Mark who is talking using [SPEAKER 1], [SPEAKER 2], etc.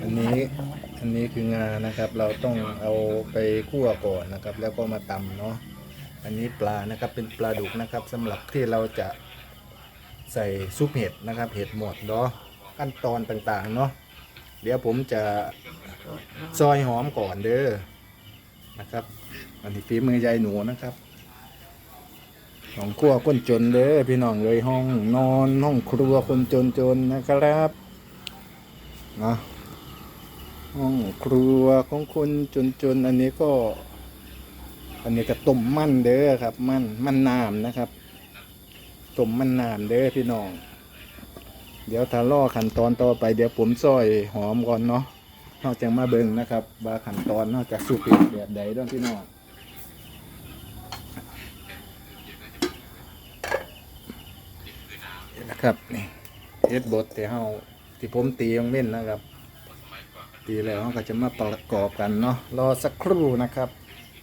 [SPEAKER 1] อันนี้อันนี้คืองานะครับ เราต้องเอาไปคั่วก่อนนะครับ แล้วก็มาตำเนาะอันนี้ปลานะครับเป็นปลาดุกนะครับสำหรับที่เราจะใส่ซุปเห็ดนะครับ เห็ดหมดเนาะขั้นตอนต่างๆเนาะเดี๋ยวผมจะซอยหอมก่อนเด้อนะครับ อันนี้ฝีมือยายหนูนะครับของครัวคนจนเด้อพี่น้องเลยห้องนอนห้องครัวคนจนๆนะครับนะ ห้องครัวของคนจนๆ อันนี้ก็ อันนี้ก็ต้มมันเด้อครับ มันมันน้ำนะครับต้มมันน้ำเด้อพี่น้อง เดี๋ยวถ้าล่อขั้นตอนต่อไปเดี๋ยวผมซอยหอมก่อนเนาะนอกจากมาเบิ่งนะครับว่าขั้นตอนนอกจากสูตรแบบใดด้วยพี่น้องนะครับนี่เฮ็ดบดที่เฮาที่ผมตีลงเล่นนะครับีแล้วเราก็จะมาประกอบกันเนาะรอสักครู่นะครับ